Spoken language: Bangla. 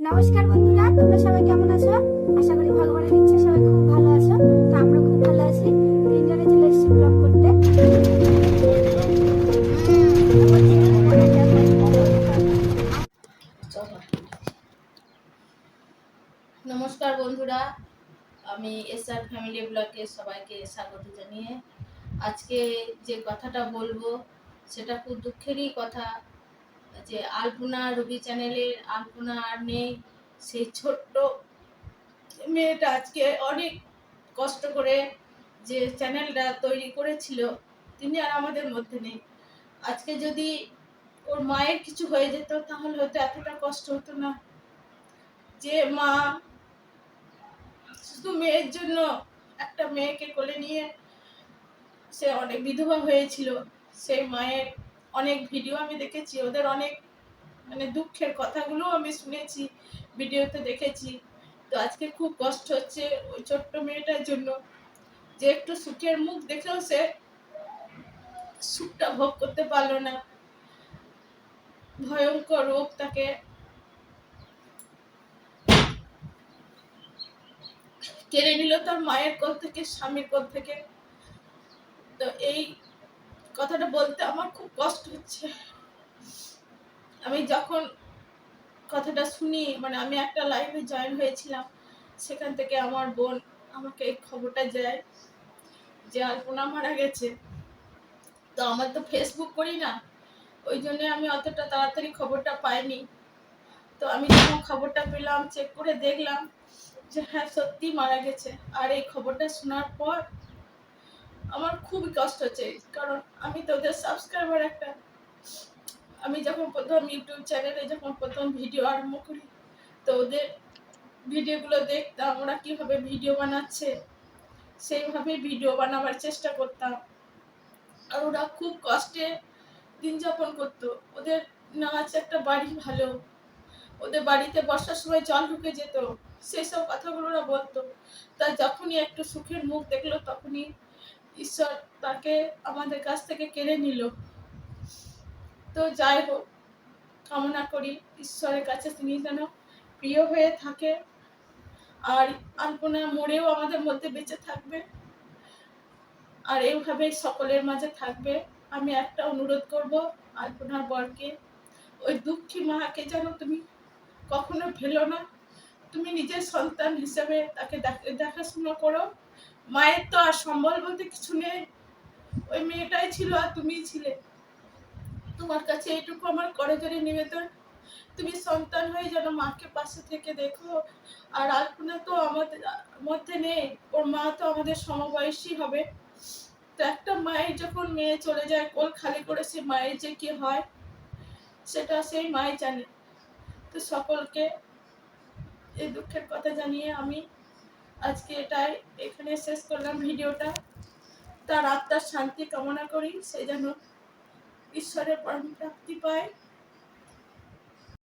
নমস্কার বন্ধুরা, তোমরা সবাই কেমন আছো? আশা করি ভগবানের ইচ্ছে সবাই খুব ভালো আছো। তো আমরা খুব ভালো আছি। তিনজনে চলে এসেছি ব্লগ করতে। নমস্কার বন্ধুরা, আমি এসআর ফ্যামিলি ব্লগে সবাইকে স্বাগত জানিয়ে আজকে যে কথাটা বলব, সেটা খুব দুঃখেরই কথা। যে আলপনা রবি চ্যানেলের আলপনা আর নেই সেই ছোট্ট মেয়েটা আজকে অনেক কষ্ট করে যে চ্যানেলটা তৈরি করেছিল, তিনি আর আমাদের মধ্যে নেই। আজকে যদি ওর মায়ের কিছু হয়ে যেত, তাহলে হয়তো এতটা কষ্ট হতো না। যে মা শুধু মেয়ের জন্য একটা মেয়েকে কোলে নিয়ে সে অনেক বিধবা হয়েছিল, সেই মায়ের অনেক ভিডিও আমি দেখেছি, ওদের অনেক মানে দুঃখের কথাগুলো আমি শুনেছি ভিডিওতে দেখেছি। তো আজকে খুব কষ্ট হচ্ছে ওই ছোট্ট মেয়েটার জন্য। যে একটু সুখের মুখ দেখেও সে সুখটা ভোগ করতে পারল না। ভয়ঙ্কর রোগ তাকে। কেড়ে নিল তার মায়ের কোল থেকে, স্বামীর কোল থেকে। তো এই কথাটা বলতে আমার খুব কষ্ট হচ্ছে। আমি যখন কথাটা শুনি মানে আমি একটা লাইভে জয়েন হয়েছিলাম, সেখান থেকে আমার বোন আমাকে এই খবরটা দেয় যে আলপনা মারা গেছে। তো আমার তো ফেসবুক করি না, ওই জন্য আমি অতটা তাড়াতাড়ি খবরটা পাইনি। তো আমি যখন খবরটা পেলাম চেক করে দেখলাম যে হ্যাঁ সত্যি মারা গেছে। আর এই খবরটা শোনার পর খুবই কষ্ট হচ্ছে, কারণ আমি তো ওদের সাবস্ক্রাইবার একটা। আমি যখন প্রথম ইউটিউব চ্যানেলে যখন প্রথম ভিডিও আরম্ভ করি, তো ওদের ভিডিওগুলো দেখতাম, ওরা কীভাবে ভিডিও বানাচ্ছে, সেইভাবে ভিডিও বানাবার চেষ্টা করতাম। আর ওরা খুব কষ্টে দিন যাপন করতো। ওদের না আছে একটা বাড়ি ভালো, ওদের বাড়িতে বর্ষার সময় জল ঢুকে যেত সেসব কথাগুলো ওরা বলতো। তা যখনই একটু সুখের মুখ দেখল, তখনই ঈশ্বর তাকে আমাদের কাছ থেকে কেড়ে নিল। তো যাই হোক, কামনা করি ঈশ্বরের কাছে তিনি যেন প্রিয় হয়ে থাকে আর আলপনা মরেও আমাদের মধ্যে বেঁচে থাকবে। আর এইভাবে সকলের মাঝে থাকবে। আমি একটা অনুরোধ করব আলপনার বরকে, ওই দুঃখী মাকে যেন তুমি কখনো ভেলো না। তুমি নিজের সন্তান হিসেবে তাকে দেখাশোনা করো। মায়ের তো আর সম্বল বলতে কিছু নেই। ওই মেয়েটাই ছিল আর তুমিই ছিলে। তোমার কাছে এইটুকু আমার করজোরে নিবেদন। তুমি সন্তান হয়ে যেন মাকে পাশে থেকে দেখো। আর আলপনা তো আমাদের মধ্যে নেই। ওর মা তো আমাদের সমবয়সী হবে। তো একটা মায়ের যখন মেয়ে চলে যায়, কোল খালি করে সে মায়ের যে কি হয়, সেটা সেই মাই জানে। তো সকলকে এই দুঃখের কথা জানিয়ে আমি আজকে এটাই, এখানে শেষ করলাম ভিডিওটা। তার আত্মার শান্তি কামনা করি, সে যেন ঈশ্বরের পরম প্রাপ্তি পায়।